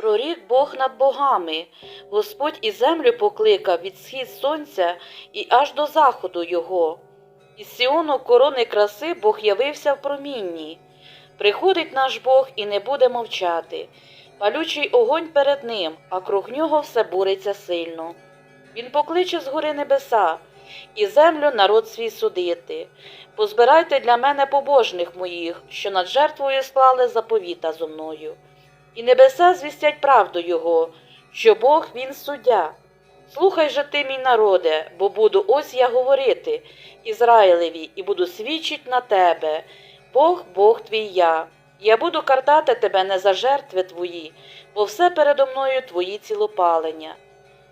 Прорік Бог над богами, Господь і землю покликав від схід сонця і аж до заходу його. Із Сіону корони краси Бог явився в промінні. Приходить наш Бог і не буде мовчати. Палючий огонь перед ним, а круг нього все буриться сильно. Він покличе з гори небеса і землю народ свій судити. Позбирайте для мене побожних моїх, що над жертвою склали заповіта зо мною. І небеса звістять правду Його, що Бог він суддя. Слухай же ти, мій народе, бо буду ось я говорити Ізраїлеві, і буду свідчить на тебе. Бог, Бог твій я. Я буду картати тебе не за жертви твої, бо все передо мною твої цілопалення.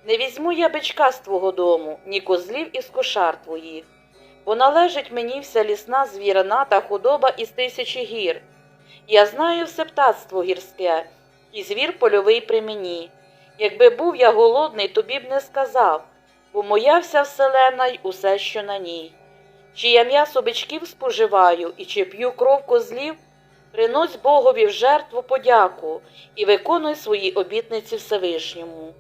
Не візьму я бичка з твого дому, ні козлів із кошар твоїх, бо належить мені вся лісна звірина та худоба із тисячі гір. Я знаю все птацтво гірське, і звір польовий при мені. Якби був я голодний, тобі б не сказав, бо моя вся вселена й усе, що на ній. Чи я м'ясо бичків споживаю, і чи п'ю кров козлів, принось Богові в жертву подяку і виконуй свої обітниці Всевишньому.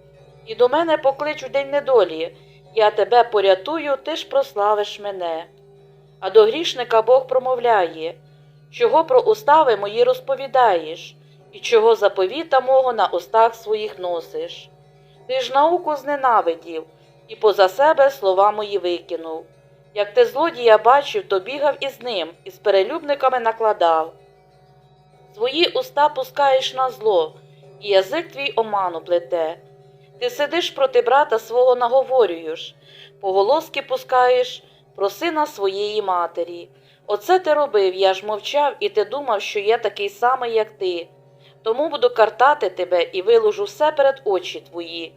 І до мене поклич у день недолі, я тебе порятую, ти ж прославиш мене. А до грішника Бог промовляє, чого про устави мої розповідаєш, і чого заповіта мого на устах своїх носиш. Ти ж науку зненавидів, і поза себе слова мої викинув. Як ти злодія бачив, то бігав із ним, і з перелюбниками накладав. Свої уста пускаєш на зло, і язик твій оману плете. Ти сидиш проти брата свого наговорюєш, поголоски пускаєш про сина своєї матері. Оце ти робив, я ж мовчав, і ти думав, що я такий самий, як ти. Тому буду картати тебе і виложу все перед очі твої.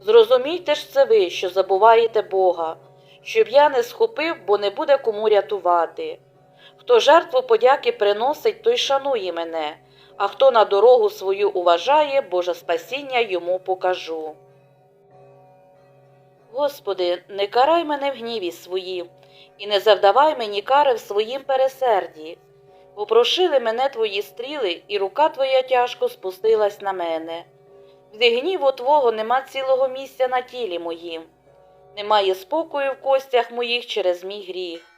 Зрозумійте ж це ви, що забуваєте Бога, щоб я не схопив, бо не буде кому рятувати. Хто жертву подяки приносить, той шанує мене, а хто на дорогу свою уважає, Боже спасіння йому покажу. Господи, не карай мене в гніві своїм, і не завдавай мені кари в своїм пересерді. Попрошили мене твої стріли, і рука твоя тяжко спустилась на мене. Від гніву Твого нема цілого місця на тілі моїм, немає спокою в костях моїх через мій гріх.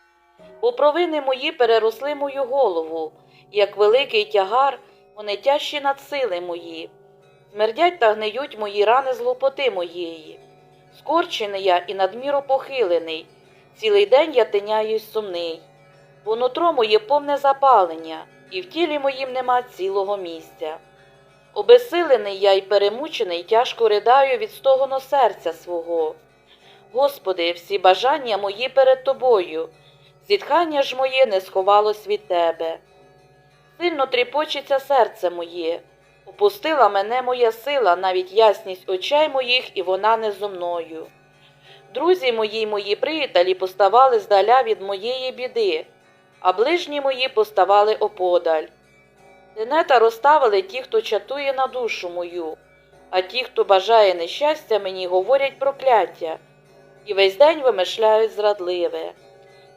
Бо провини мої переросли мою голову, як великий тягар, вони тяжчі над сили мої. Смердять та гниють мої рани з глупоти моєї. Скорчений я і надміру похилений, цілий день я тиняюсь сумний, бо нутро моє повне запалення, і в тілі моїм нема цілого місця. Обесилений я й перемучений, тяжко ридаю від стогону серця свого. Господи, всі бажання мої перед тобою, зітхання ж моє не сховалось від тебе. Сильно тріпочеться серце моє, опустила мене моя сила, навіть ясність очей моїх, і вона не зо мною. Друзі мої мої приятелі поставали здаля від моєї біди, а ближні мої поставали оподаль. Тенета розставили ті, хто чатує на душу мою, а ті, хто бажає нещастя мені, говорять прокляття, і весь день вимишляють зрадливе.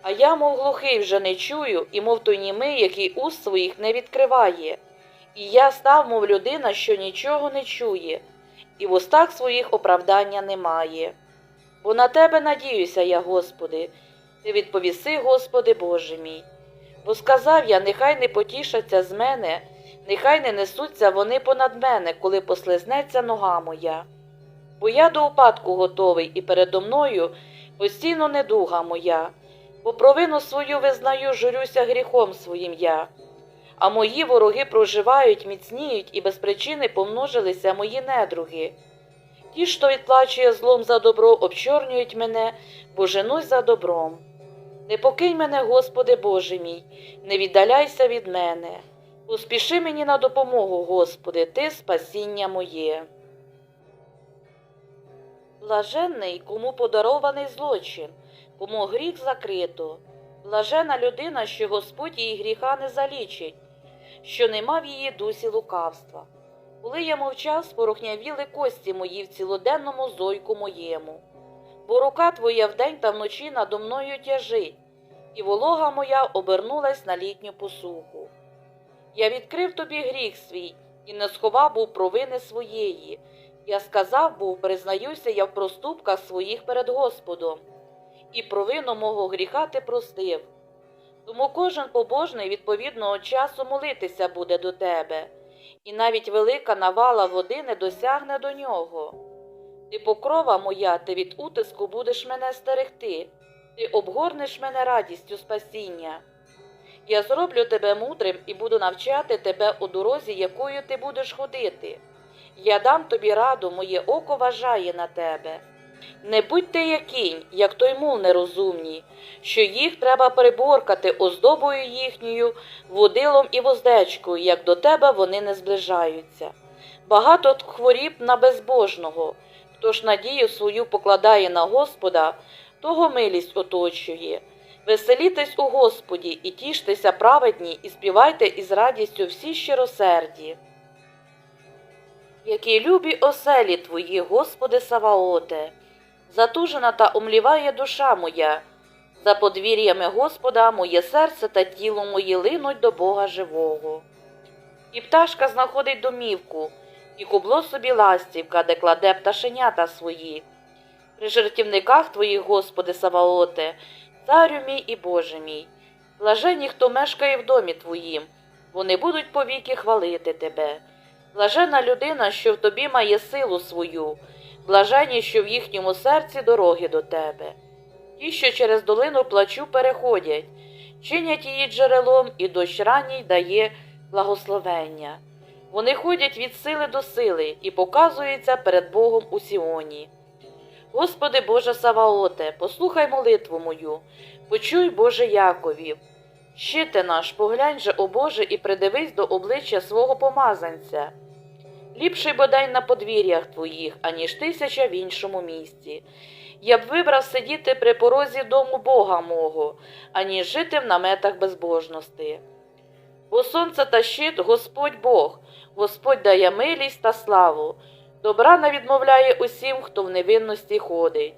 А я, мов глухий, вже не чую, і мов той німий, який уст своїх не відкриває. І я став, мов людина, що нічого не чує, і в устах своїх оправдання немає. Бо на тебе надіюся я, Господи, ти відповіси, Господи Боже мій. Бо сказав я, нехай не потішаться з мене, нехай не несуться вони понад мене, коли послизнеться нога моя. Бо я до упадку готовий, і передо мною постійно недуга моя, бо провину свою визнаю, журюся гріхом своїм я. А мої вороги проживають, міцніють, і без причини помножилися мої недруги. Ті, що відплачує злом за добро, обчорнюють мене, бо женусь за добром. Не покинь мене, Господи Боже мій, не віддаляйся від мене. Поспіши мені на допомогу, Господи, Ти спасіння моє. Блаженний, кому подарований злочин, кому гріх закрито. Блажена людина, що Господь її гріха не залічить, що нема в її дусі лукавства. Коли я мовчав, спорохнявіли кості мої в цілоденному зойку моєму. Бо рука твоя вдень та вночі надо мною тяжить, і волога моя обернулась на літню посуху. Я відкрив тобі гріх свій, і не сховав був провини своєї. Я сказав був, признаюся я в проступках своїх перед Господом, і провину мого гріха ти простив. Тому кожен побожний відповідного часу молитися буде до тебе, і навіть велика навала води не досягне до нього. Ти покрова моя, ти від утиску будеш мене стерегти, ти обгорнеш мене радістю спасіння. Я зроблю тебе мудрим і буду навчати тебе у дорозі, якою ти будеш ходити. Я дам тобі раду, моє око вважає на тебе. Не будь ти як кінь, як той мул нерозумній, що їх треба приборкати оздобою їхньою, водилом і воздечкою, як до тебе вони не зближаються. Багато хворіб на безбожного, хто ж надію свою покладає на Господа, того милість оточує. Веселітесь у Господі і тіштеся праведні, і співайте із радістю всі щиросерді. Які любі оселі твої, Господи Саваоте, затужена та умліває душа моя, за подвір'ями Господа моє серце та тіло моє линуть до Бога живого. І пташка знаходить домівку, і кубло собі ластівка, де кладе пташенята свої. При жертівниках твоїх, Господи Саваоте, царю мій і Боже мій, блаженні, хто мешкає в домі твоїм, вони будуть повіки хвалити тебе. Блажена людина, що в тобі має силу свою, блаженні, що в їхньому серці дороги до тебе. Ті, що через долину плачу переходять, чинять її джерелом, і дощ ранній дає благословення. Вони ходять від сили до сили і показуються перед Богом у Сіоні. Господи Боже Саваоте, послухай молитву мою, почуй, Боже Яковів. Щите наш, поглянь же, о Боже, і придивись до обличчя свого помазанця. Ліпший бодай на подвір'ях твоїх, аніж тисяча в іншому місці. Я б вибрав сидіти при порозі дому Бога мого, аніж жити в наметах безбожності. Бо сонце та щит Господь Бог, Господь дає милість та славу, добра не відмовляє усім, хто в невинності ходить.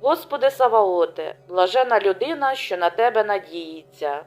Господи Саваоте, блажена людина, що на тебе надіється.